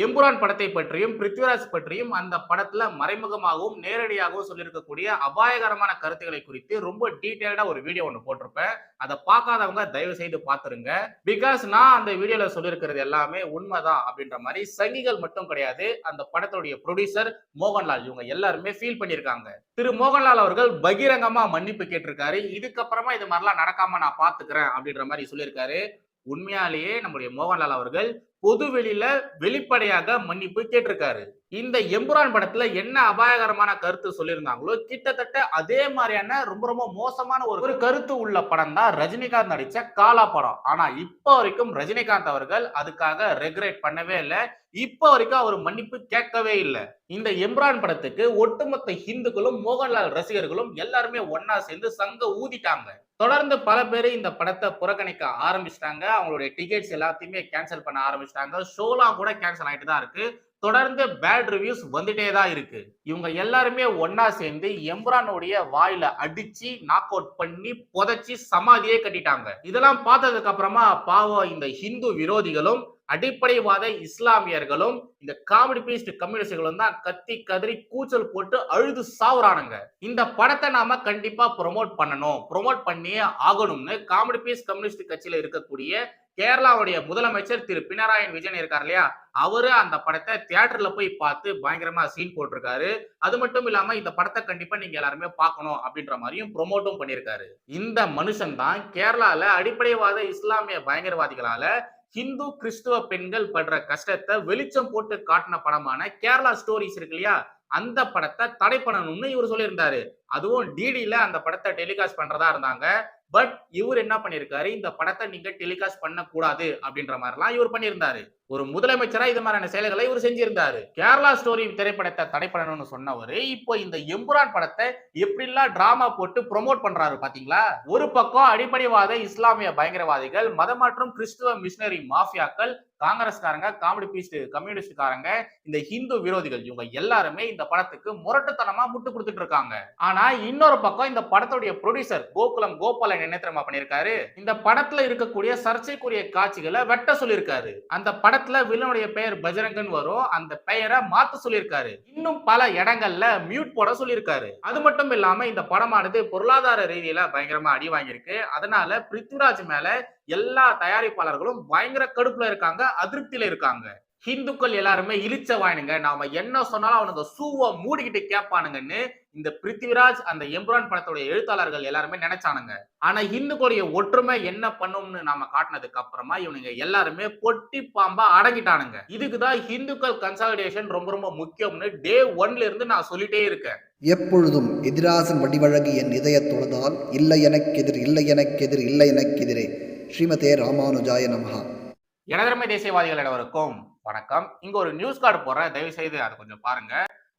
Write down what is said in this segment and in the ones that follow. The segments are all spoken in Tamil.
எம்புரான் படத்தை பற்றியும் பிருத்விராஜ் பற்றியும் அந்த படத்துல மறைமுகமாகவும் நேரடியாகவும் சொல்லியிருக்கக்கூடிய அபாயகரமான கருத்துக்களை குறித்து ரொம்ப டீட்டெயில்டா ஒரு வீடியோ ஒன்று போட்டிருப்பேன். அதை பார்க்காதவங்க தயவு செய்து பார்த்துருங்க. பிகாஸ் நான் அந்த வீடியோல சொல்லியிருக்கிறது எல்லாமே உண்மைதான் அப்படின்ற மாதிரி சங்கிகள் மட்டும் கிடையாது. அந்த படத்துடைய ப்ரொடியூசர் மோகன்லால் இவங்க எல்லாருமே ஃபீல் பண்ணியிருக்காங்க. திரு மோகன்லால் அவர்கள் பகிரங்கமா மன்னிப்பு கேட்டிருக்காரு. இதுக்கப்புறமா இது மாதிரிலாம் நடக்காம நான் பாத்துக்கிறேன் அப்படின்ற மாதிரி சொல்லியிருக்காரு. உண்மையாலேயே நம்முடைய மோகன்லால் அவர்கள் பொது வெளியில வெளிப்படையாக மன்னிப்பு கேட்டிருக்காரு. இந்த எம்புரான் படத்துல என்ன அபாயகரமான கருத்து சொல்லியிருந்தாங்களோ கிட்டத்தட்ட அதே மாதிரியான ரொம்ப ரொம்ப மோசமான ஒரு ஒரு கருத்து உள்ள படம் தான் ரஜினிகாந்த் நடிச்ச காலா படம். ஆனா இப்போ வரைக்கும் ரஜினிகாந்த் அவர்கள் அதுக்காக ரெகுலேட் பண்ணவே இல்லை. இப்போ வரைக்கும் அவர் மன்னிப்பு கேட்கவே இல்லை. இந்த எம்ரான் படத்துக்கு ஒட்டுமொத்த ஹிந்துக்களும் மோகன்லால் ரசிகர்களும் எல்லாருமே ஒன்னா சேர்ந்து சங்க ஊதிட்டாங்க. தொடர்ந்து பல பேர் இந்த படத்தை புறக்கணிக்க ஆரம்பிச்சிட்டாங்க. அவங்களுடைய டிக்கெட்ஸ் எல்லாத்தையுமே கேன்சல் பண்ண ஆரம்பிச்சிட்டாங்க. ஷோலா கூட கேன்சல் ஆயிட்டு தான் இருக்கு. தொடர்ந்து பேட் ரிவ்யூஸ் வந்துட்டே தான் இருக்கு. இவங்க எல்லாருமே ஒன்னா சேர்ந்து எம்ரானுடைய வாயில அடிச்சு நாக் அவுட் பண்ணி புதைச்சி சமாதியே கட்டிட்டாங்க. இதெல்லாம் பார்த்ததுக்கு அப்புறமா பாவம் இந்த ஹிந்து விரோதிகளும் அடிப்படைவாத இஸ்லாமியர்களும் இந்த காமெடி பீஸ்ட் கம்யூனிஸ்டுகளும் தான் கத்தி கதறி கூச்சல் போட்டு அழுது சாவுறானுங்க. இந்த படத்தை நாம கண்டிப்பா ப்ரொமோட் பண்ணணும். ப்ரொமோட் பண்ணியே ஆகணும்னு காமெடி பீஸ் கம்யூனிஸ்ட் கட்சியில இருக்கக்கூடிய கேரளாவுடைய முதலமைச்சர் திரு பினராயி விஜயன் இருக்கார் இல்லையா? அவரு அந்த படத்தை தியேட்டர்ல போய் பார்த்து பயங்கரமா சீன் போட்டிருக்காரு. அது மட்டும் இல்லாம இந்த படத்தை கண்டிப்பா நீங்க எல்லாருமே பார்க்கணும் அப்படின்ற மாதிரியும் ப்ரொமோட்டும் பண்ணியிருக்காரு. இந்த மனுஷன் தான் கேரளால அடிப்படைவாத இஸ்லாமிய பயங்கரவாதிகளால ஹிந்து கிறிஸ்துவ பெண்கள் படுற கஷ்டத்தை வெளிச்சம் போட்டு காட்டின படமான கேரளா ஸ்டோரிஸ் இருக்கு இல்லையா? அந்த படத்தை தடை பண்ணணும்னு இவர் சொல்லியிருந்தாரு. அதுவும் டிடியில அந்த படத்தை டெலிகாஸ்ட் பண்றதா இருந்தாங்க. பட் இவர் என்ன பண்ணிருக்காரு இந்த படத்தை நீங்க டெலிகாஸ்ட் பண்ண கூடாது அப்படின்ற மாதிரிலாம் இவர் பண்ணியிருந்தாரு. ஒரு முதலமைச்சரா இது மாதிரியான செயல்களை இவர் செஞ்சிருந்தாரு. கேரளா ஸ்டோரி திரைப்படத்தை தடை பண்ணணும்னு சொன்னவர் இப்போ இந்த எம்புரான் படத்தை எப்படிலாம் டிராமா போட்டு ப்ரொமோட் பண்றாரு பாத்தீங்களா? ஒரு பக்கம் அடிப்படைவாத இஸ்லாமிய பயங்கரவாதிகள் மதமாற்றம் கிறிஸ்துவ மிஷினரி மாஃபியாக்கள் காங்கிரஸ்காரங்க காமெடி பீஸ்ட் கம்யூனிஸ்ட்காரங்க இந்த ஹிந்து விரோதிகள் இவங்க எல்லாருமே இந்த படத்துக்கு முரட்டுத்தனமா முட்டு கொடுத்துட்டு இருக்காங்க. ஆனா இன்னொரு பக்கம் இந்த படத்துடைய ப்ரொடியூசர் கோகுலம் கோபாலன் என்ன தெரியுமா பண்ணிருக்காரு இந்த படத்துல இருக்கக்கூடிய சர்ச்சைக்குரிய காட்சிகளை வெட்ட சொல்லியிருக்காரு. அந்த படத்தை படத்துல வில்லனுடைய பெயர் பஜரங்கன் வரும். அந்த பெயரை மாத்த சொல்லியிருக்காரு. இன்னும் பல இடங்கள்ல மியூட் போட சொல்லியிருக்காரு. அது மட்டும் இல்லாம இந்த படமானது பொருளாதார ரீதியில பயங்கரமா அடி வாங்கியிருக்கு. அதனால பிருத்விராஜ் மேல எல்லா தயாரிப்பாளர்களும் பயங்கர கடுப்புல இருக்காங்க அதிருப்தியில இருக்காங்க. ஹிந்துக்கள் எல்லாருமே இழிச்ச வாயினுங்க நாம என்ன சொன்னாலும் அவனுங்க சூவ மூடிக்கிட்டு கேட்பானுங்கன்னு இந்த பிருத்திவிராஜ் அந்த எம்ரான் படத்துடைய எழுத்தாளர்கள் எல்லாருமே நினைச்சானுங்க. ஆனா இந்துக்களுடைய ஒற்றுமை என்ன பண்ணும்னு நாம காட்டினதுக்கு அப்புறமா இவனுங்க எல்லாருமே பொட்டி பாம்பா அடங்கிட்டானுங்க. இதுக்குதான் ஹிந்துக்கள் கன்சாலிடேஷன் ரொம்ப ரொம்ப முக்கியம்னு டே ஒன்ல இருந்து நான் சொல்லிட்டே இருக்கேன். எப்பொழுதும் எதிராசன் வடிவழகு என் இதய தொழுதால் இல்லை எனக்கெதிர் இல்லை எனக்கெதிர் இல்லை எனக்கெதிரே ஸ்ரீமதே ராமானுஜாய நமஹா. எனதர்மை தேசியவாதிகள் அனைவருக்கும் வணக்கம். இங்க ஒரு நியூஸ் கார்டு போடுறேன். தயவு செய்து அதை கொஞ்சம் பாருங்க.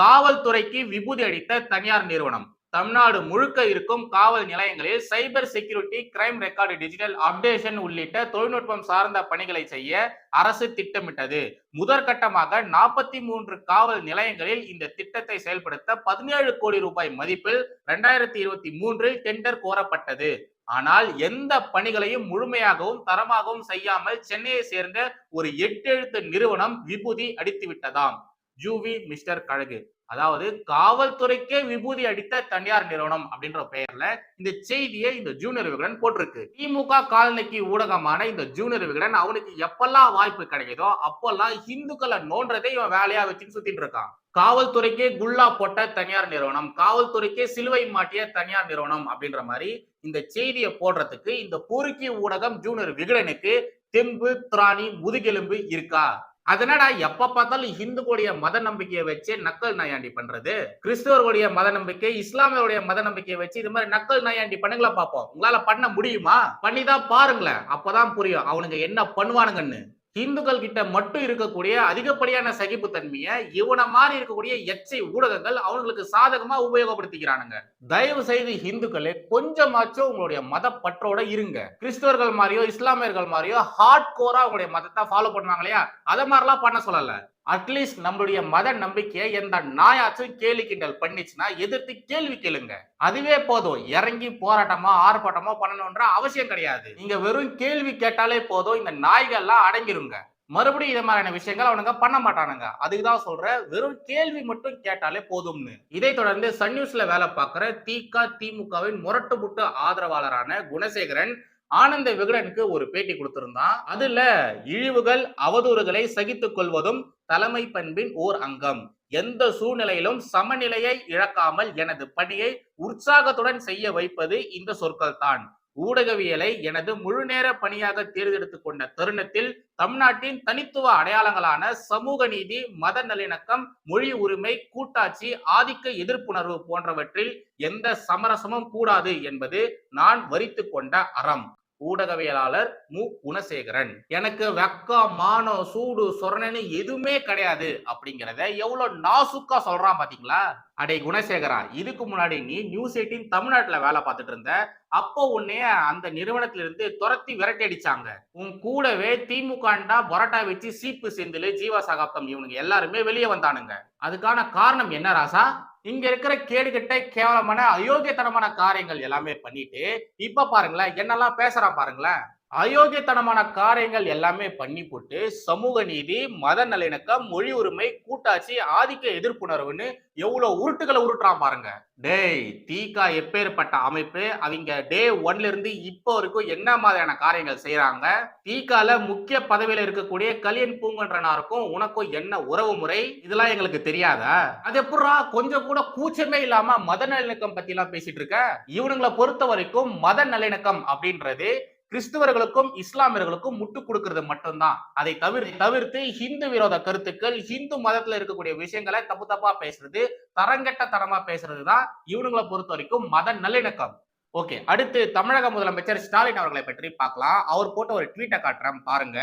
காவல்துறைக்கு விபூதி அடித்த தனியார் நிறுவனம். தமிழ்நாடு முழுக்க இருக்கும் காவல் நிலையங்களில் cyber security crime record digital updation உள்ளிட்ட தொழில்நுட்பம் சார்ந்த பணிகளை செய்ய அரசு திட்டமிட்டது. முதற்கட்டமாக நாற்பத்தி மூன்று காவல் நிலையங்களில் இந்த திட்டத்தை செயல்படுத்த பதினேழு கோடி ரூபாய் மதிப்பில் இரண்டாயிரத்தி இருபத்தி மூன்றில் டெண்டர் கோரப்பட்டது. ஆனால் எந்த பணிகளையும் முழுமையாகவும் தரமாகவும் செய்யாமல் சென்னையை சேர்ந்த ஒரு எட்டு எழுத்து நிறுவனம் விபூதி அடித்து விட்டதாம் ஜூவி மிஸ்டர் கழகு. அதாவது காவல்துறைக்கே விபூதி அடித்த தனியார் நிறுவனம் அப்படின்ற பெயர்ல இந்த செய்தியை இந்த ஜூனியர் விகடன் போட்டிருக்கு. திமுக காலனிக்கு ஊடகமான இந்த ஜூனியர் விகடன் அவனுக்கு எப்பெல்லாம் வாய்ப்பு கிடைக்குதோ அப்பெல்லாம் இந்துக்களை நோன்றதை இவன் வேலையா வச்சுன்னு சுத்திட்டு இருக்கான். காவல்துறைக்கே குல்லா போட்ட தனியார் நிறுவனம் காவல்துறைக்கே சிலுவை மாட்டிய தனியார் நிறுவனம் அப்படின்ற மாதிரி இந்த செய்தியை போடுறதுக்கு இந்த பொறுக்கி ஊடகம் ஜூனியர் விகடனுக்கு தெம்பு திராணி முதுகெலும்பு இருக்கா? அதனடா எப்ப பார்த்தாலும் ஹிந்துக்களுடைய மத நம்பிக்கையை வச்சு நக்கல் நாயாண்டி பண்றது. கிறிஸ்தவர்களுடைய மத நம்பிக்கை இஸ்லாமியருடைய மத நம்பிக்கையை வச்சு இது மாதிரி நக்கல் நாயாண்டி பண்ணுங்களா பார்ப்போம். உங்களால பண்ண முடியுமா? பண்ணிதான் பாருங்களேன். அப்பதான் புரியும். அவனுங்க என்ன பண்ணுவானுங்கன்னு. இந்துக்கள் கிட்ட மட்டும் இருக்கக்கூடிய அதிகப்படியான சகிப்புத்தன்மையை இவனை மாதிரி இருக்கக்கூடிய எச்சை ஊடகங்கள் அவங்களுக்கு சாதகமா உபயோகப்படுத்திக்கிறானுங்க. தயவு செய்து இந்துக்களே கொஞ்சமாச்சும் உங்களுடைய மத பற்றோட இருங்க. கிறிஸ்தவர்கள் மாதிரியோ இஸ்லாமியர்கள் மாதிரியோ ஹார்ட் கோரா உங்களுடைய மதத்தை ஃபாலோ பண்ணுவாங்க இல்லையா? அதை மாதிரிலாம் பண்ண சொல்லல. அட்லீஸ்ட் நம்மளுடைய மத நம்பிக்கையை எந்த நாயாச்சும் கேலி கிண்டல் பண்ணிச்சுன்னா எதிர்த்து கேள்வி கேளுங்க. அதுவே போதும். இறங்கி போராட்டமா ஆர்ப்பாட்டமா பண்ணணும்ன்ற அவசியம் கிடையாது. நீங்க வெறும் கேள்வி கேட்டாலே போதும். இந்த நாய்கள்லாம் அடங்கிருங்க. மறுபடியும் இது மாதிரியான விஷயங்கள் அவனுங்க பண்ண மாட்டானுங்க. அதுக்குதான் சொல்றேன். வெறும் கேள்வி மட்டும் கேட்டாலே போதும்னு. இதை தொடர்ந்து சன் நியூஸ்ல வேலை பார்க்கிற திக திமுகவின் முரட்டு முட்டு ஆதரவாளரான குணசேகரன் ஆனந்த விகடனுக்கு ஒரு பேட்டி கொடுத்திருந்தான். அதுல இழிவுகள் அவதூறுகளை சகித்துக் கொள்வதும் தலைமை பண்பின் ஓர் அங்கம். எந்த சூழ்நிலையிலும் சமநிலையை இழக்காமல் எனது பணியை உற்சாகத்துடன் செய்ய வைப்பது இந்த சொற்கள் தான் ஊடகவியலை எனது முழுநேர பணியாக தேர்ந்தெடுத்துக் கொண்ட தருணத்தில் தமிழ்நாட்டின் தனித்துவ அடையாளங்களான சமூக நீதி மத நல்லிணக்கம் மொழி உரிமை கூட்டாட்சி ஆதிக்க எதிர்ப்புணர்வு போன்றவற்றில் எந்த சமரசமும் கூடாது என்பது நான் வரித்து கொண்ட அறம். ஊடகவியலாளர் மு. குணசேகரன். எனக்கு வெக்கம் மானம் சூடு சொரணன்னு எதுவுமே கிடையாது அப்படிங்கிறத எவ்வளவு நாசுக்கா சொல்றான் பாத்தீங்களா? அடே குணசேகரா இதுக்கு முன்னாடி நீ நியூஸ் எயிட்டின் தமிழ்நாட்டுல வேலை பார்த்துட்டு இருந்த. அப்போ உன்னைய அந்த நிறுவனத்திலிருந்து துரத்தி விரட்டி அடிச்சாங்க உன் கூடவே திமுகண்டா பரோட்டா வச்சு சீப்பு செந்தில் ஜீவா சகாப்தம் இவனுங்க எல்லாருமே வெளியே வந்தானுங்க. அதுக்கான காரணம் என்ன ராசா? இங்க இருக்கிற கேடுகட்ட கேவலமான அயோக்கியத்தனமான காரியங்கள் எல்லாமே பண்ணிட்டு இப்ப பாருங்களேன் என்னெல்லாம் பேசுறான் பாருங்களேன். அயோக்கியத்தனமான காரியங்கள் எல்லாமே பண்ணி போட்டு சமூக நீதி மத நல்லிணக்கம் மொழி உரிமை கூட்டாட்சி ஆதிக்க எதிர்ப்புணர்வுன்னு எவ்வளவு உருட்டுகளை உருட்டுறான் பாருங்க. டேய் தீகா எப்பேற்பட்ட அமைப்பு? அவங்க டே ஒன்ல இருந்து இப்போ வரைக்கும் என்ன மாதிரியான காரியங்கள் செய்யறாங்க தீகால முக்கிய பதவியில இருக்கக்கூடிய கலியன் பூங்கன்றனாருக்கும் உனக்கும் என்ன உறவு முறை? இதெல்லாம் எங்களுக்கு தெரியாதா? அது எப்படா கொஞ்சம் கூட கூச்சமே இல்லாம மத நல்லிணக்கம் பத்தி எல்லாம் பேசிட்டு இருக்க? இவனுங்களை பொறுத்த வரைக்கும் மத நல்லிணக்கம் அப்படின்றது கிறிஸ்துவர்களுக்கும் இஸ்லாமியர்களுக்கும் முட்டு கொடுக்கறது மட்டும்தான். அதை தவிர தவிர்த்து ஹிந்து விரோத கருத்துக்கள் ஹிந்து மதத்துல இருக்கக்கூடிய விஷயங்களை தப்பு தப்பா பேசுறது தரங்கெட்ட தனமா பேசுறது தான் இவனுங்களை பொறுத்த வரைக்கும் மத நல்லிணக்கம். ஓகே அடுத்து தமிழக முதலமைச்சர் ஸ்டாலின் அவர்களை பற்றி பார்க்கலாம். அவர் போட்ட ஒரு ட்வீட்டை காட்டுறேன் பாருங்க.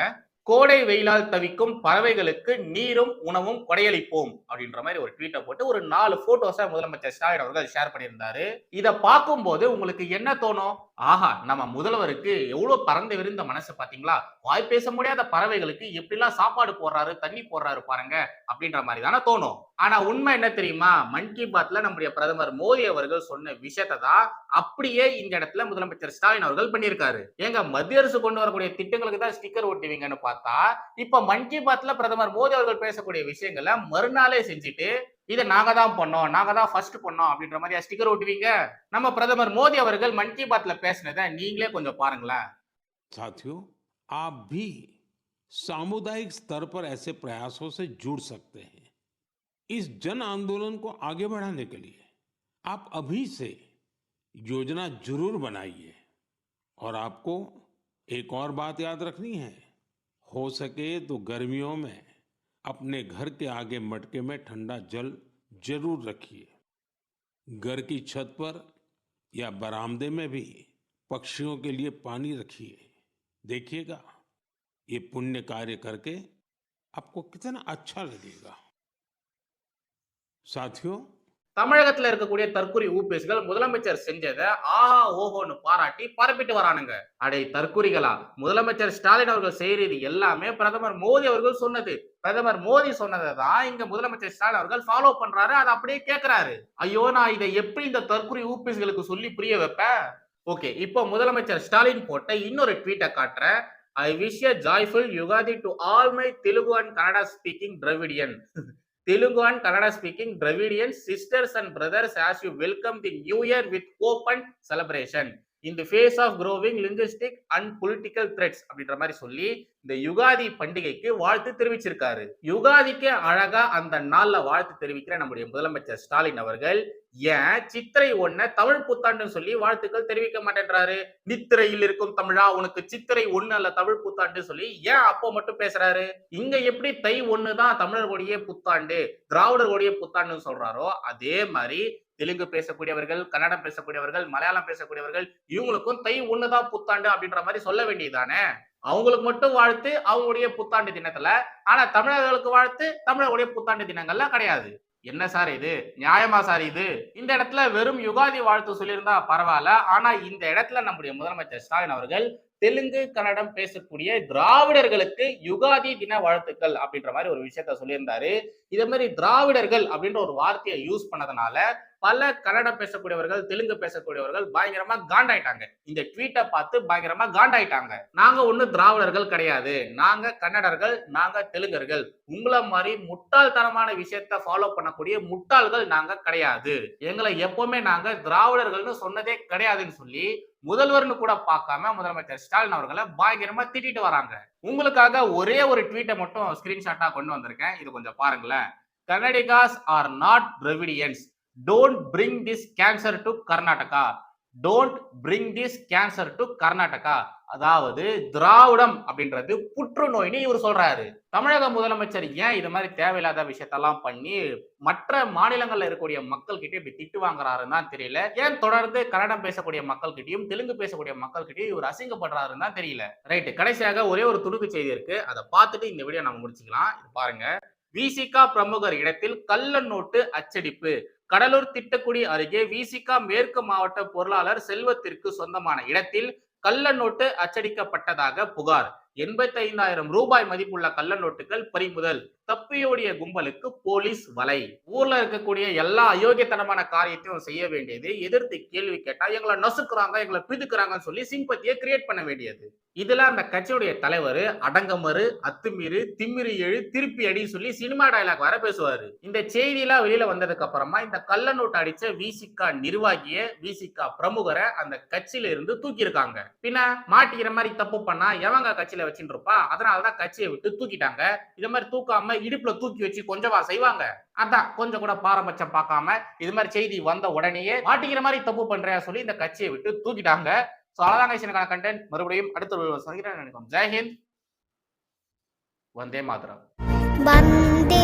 கோடை வெயிலால் தவிக்கும் பறவைகளுக்கு நீரும் உணவும் கொடையளிப்போம் அப்படின்ற மாதிரி ஒரு ட்வீட்டை போட்டு ஒரு நாலு போட்டோஸை முதலமைச்சர் ஸ்டாலின் அவர்கள் ஷேர் பண்ணியிருந்தாரு. இதை பார்க்கும்போது உங்களுக்கு என்ன தோணும்? ஆஹா நம்ம முதல்வருக்கு எவ்வளவு பறந்து விரிந்த மனசு பாத்தீங்களா வாய் பேச முடியாத பறவைகளுக்கு எப்படிலாம் சாப்பாடு போடுறாரு தண்ணி போடுறாரு பாருங்க அப்படின்ற மாதிரி தானே தோணும். ஆனா உண்மை என்ன தெரியுமா மன் கி பாத்ல நம்முடைய பிரதமர் மோடி அவர்கள் சொன்ன விஷயத்தை தான் அப்படியே இந்த இடத்துல முதலமைச்சர் ஸ்டாலின் அவர்கள் பண்ணியிருக்காரு ஏங்க மத்திய அரசு கொண்டு வரக்கூடிய திட்டங்களுக்கு தான் ஸ்டிக்கர் ஒட்டுவீங்கன்னு பார்த்தா இப்ப மன் கி பாத்ல பிரதமர் மோடி அவர்கள் பேசக்கூடிய விஷயங்களை மறுநாளே செஞ்சுட்டு இதை நாங்க தான் பண்ணோம் நாங்க தான் ஃபர்ஸ்ட் பண்ணோம் அப்படின்ற மாதிரி ஸ்டிக்கர் ஒட்டுவீங்க நம்ம பிரதமர் மோடி அவர்கள் மன் கி பாத்ல பேசினதை நீங்களே கொஞ்சம் பாருங்களேன் साथियों आप भी सामुदायिक स्तर पर ऐसे प्रयासों से जुड़ सकते हैं इस जन आंदोलन को आगे बढ़ाने के लिए आप अभी से योजना ज़रूर बनाइए। और आपको एक और बात याद रखनी है, हो सके तो गर्मियों में अपने घर के आगे मटके में ठंडा जल ज़रूर रखिए। घर की छत पर या बरामदे में भी पक्षियों के लिए पानी रखिए। देखिएगा, ये पुण्य कार्य करके आपको कितना अच्छा लगेगा। சாத்தியம் தமிழகத்துல இருக்கக்கூடிய தற்கொலை ஊபிஎஸ்கள் முதலமைச்சர் செஞ்சதை ஆஹா ஓஹோன்னு பாராட்டி பரப்பிட்டு வரானுங்க. அடை தற்கொலைகளா முதலமைச்சர் ஸ்டாலின் அவர்கள் செய்யறது எல்லாமே பிரதமர் மோடி அவர்கள் சொன்னது. பிரதமர் மோடி சொன்னதை தான் இங்க முதலமைச்சர் ஸ்டாலின் அவர்கள் ஃபாலோ பண்றாரு அதை அப்படியே கேட்கிறாரு ஐயோ நான் இதை எப்படி இந்த தற்கொலை ஊபிஎஸ்களுக்கு சொல்லி புரிய வைப்பேன்? ஓகே இப்போ முதலமைச்சர் ஸ்டாலின் போட்ட இன்னொரு ட்வீட்டை காட்டுறேன். I wish a joyful Ugadi to all my Telugu and Kannada speaking Dravidian Telugu and Kannada speaking Dravidian sisters and brothers as you welcome the new year with hope and celebration. இந்த phase of growing linguistic and political threats அப்படின்ற மாதிரி சொல்லி இந்த யுகாதி பண்டிகைக்கு வாழ்த்து தெரிவிச்சிருக்காரு. யுகாதிக்கு அழகா அந்த நாள்ல வாழ்த்து தெரிவிக்கிற நம்முடைய முதலமைச்சர் ஸ்டாலின் அவர்கள் ஏன் சித்திரை ஒன்ன தமிழ் புத்தாண்டுன்னு சொல்லி வாழ்த்துக்கள் தெரிவிக்க மாட்டேன்றாரு. நித்திரையில் இருக்கும் தமிழா உனக்கு சித்திரை ஒண்ணு அல்ல தமிழ் புத்தாண்டு சொல்லி ஏன் அப்போ மட்டும் பேசுறாரு? இங்க எப்படி தை ஒண்ணுதான் தமிழர்களுடைய புத்தாண்டு திராவிடர்களுடைய புத்தாண்டுன்னு சொல்றாரோ அதே மாதிரி தெலுங்கு பேசக்கூடியவர்கள் கன்னடம் பேசக்கூடியவர்கள் மலையாளம் பேசக்கூடியவர்கள் இவங்களுக்கும் தை ஒண்ணுதான் புத்தாண்டு அப்படின்ற மாதிரி சொல்ல வேண்டியதுதானே? அவங்களுக்கு மட்டும் வாழ்த்து அவங்களுடைய புத்தாண்டு தினத்துல. ஆனா தமிழர்களுக்கு வாழ்த்து தமிழர்களுடைய புத்தாண்டு தினங்கள்ல கிடையாது. என்ன சார் இது? நியாயமா சார் இது? இந்த இடத்துல வெறும் யுகாதி வாழ்த்து சொல்லியிருந்தா பரவாயில்ல. ஆனா இந்த இடத்துல நம்முடைய முதலமைச்சர் ஸ்டாலின் அவர்கள் தெலுங்கு கன்னடம் பேசக்கூடிய திராவிடர்களுக்கு யுகாதி தின வாழ்த்துக்கள் அப்படின்ற மாதிரி ஒரு விஷயத்த சொல்லியிருந்தாரு. இதே மாதிரி திராவிடர்கள் அப்படின்ற ஒரு வார்த்தையை யூஸ் பண்ணதுனால பல கன்னடம் பேசக்கூடியவர்கள் தெலுங்கு பேசக்கூடியவர்கள் பயங்கரமா காண்டாயிட்டாங்க. இந்த ட்வீட்டை பார்த்து பயங்கரமா காண்டாயிட்டாங்க. நாங்க ஒண்ணு திராவிடர்கள் கிடையாது. நாங்க கன்னடர்கள் நாங்க தெலுங்கர்கள். உங்களை மாதிரி முட்டாள்தனமான விஷயத்த ஃபாலோ பண்ணக்கூடிய முட்டாள்கள் நாங்க கிடையாது. எங்களை எப்பவுமே நாங்க திராவிடர்கள்னு சொன்னதே கிடையாதுன்னு சொல்லி முதல்வர்னு கூட பார்க்காம முதலமைச்சர் ஸ்டாலின் அவர்களை பயங்கரமா திட்டிட்டு வராங்க. உங்களுக்காக ஒரே ஒரு ட்வீட்டை மட்டும் ஸ்கிரீன்ஷாட்டா கொண்டு வந்திருக்கேன். இது கொஞ்சம் பாருங்களேன். Kannadigas are not Dravidians don't bring this cancer to Karnataka don't bring this cancer to Karnataka அதாவது திராவிடம் அப்படின்றது புற்றுநோய்னு இவர் சொல்றாரு. தமிழக முதலமைச்சர் ஏன் இது மாதிரி தேவையில்லாத விஷயத்தெல்லாம் பண்ணி மற்ற மாநிலங்கள்ல இருக்கக்கூடிய மக்கள் கிட்ட இப்படி திட்டு வாங்குறாருன்னு தான் தெரியல. ஏன் தொடர்ந்து கன்னடம் பேசக்கூடிய மக்கள் கிட்டயும் தெலுங்கு பேசக்கூடிய மக்கள் கிட்டயும் இவர் அசிங்கப்படுறாருன்னு தான் தெரியல. ரைட்டு கடைசியாக ஒரே ஒரு துடுக்கு செய்தி இருக்கு. அதை பார்த்துட்டு இந்த வீடியோ நம்ம முடிச்சுக்கலாம். இது பாருங்க. விசிகா பிரமுகர் இடத்தில் கள்ள நோட்டு அச்சடிப்பு. கடலூர் திட்டக்குடி அருகே விசிகா மேற்கு மாவட்ட பொருளாளர் செல்வத்திற்கு சொந்தமான இடத்தில் கள்ள நோட்டு அச்சடிக்கப்பட்டதாக புகார். எண்பத்தி ஐந்தாயிரம் ரூபாய் மதிப்புள்ள கள்ள நோட்டுகள் பறிமுதல் தப்பியோடைய கும்பலுக்கு போலீஸ் வலை. ஊர்ல இருக்கக்கூடிய எல்லா அயோக்கியத்தனமான காரியத்தையும் செய்ய வேண்டியது. எதிர்த்து கேள்வி கேட்டா எங்களை நசுக்குறாங்க எங்களை பிதுக்குறாங்கன்னு சொல்லி சிம்பத்தியை கிரியேட் பண்ண வேண்டியது. இதுல அந்த கட்சியுடைய தலைவர் அடங்கமறு அத்துமீறு திமிரு எழு திருப்பி அடி சொல்லி சினிமா டைலாக் வர பேசுவாரு. இந்த செய்தியெல்லாம் வெளியில வந்ததுக்கு அப்புறமா இந்த கள்ள நோட்டு அடிச்ச விசிகா நிர்வாகிய விசிகா பிரமுகரை அந்த கட்சியில இருந்து தூக்கி இருக்காங்க பின்ன மாட்டிக்கிற மாதிரி தப்பு பண்ணா எவங்க கட்சியில வச்சுட்டு இருப்பா? அதனாலதான் கட்சியை விட்டு தூக்கிட்டாங்க. இந்த மாதிரி தூக்காம இடுப்புல தூக்கி வச்சு கொஞ்சமா செய்வாங்க. அதான் கொஞ்சம் கூட பாரபட்சம் பார்க்காம இது மாதிரி செய்தி வந்த உடனேயே மாட்டிக்கிற மாதிரி தப்பு பண்றேன் சொல்லி இந்த கட்சியை விட்டு தூக்கிட்டாங்க. ஸோ அழகாங்க கண்டென்ட் மறுபடியும் அடுத்த சந்திக்கிறேன். நினைக்கும் ஜெய்ஹிந்த் வந்தே மாதரம். வந்தே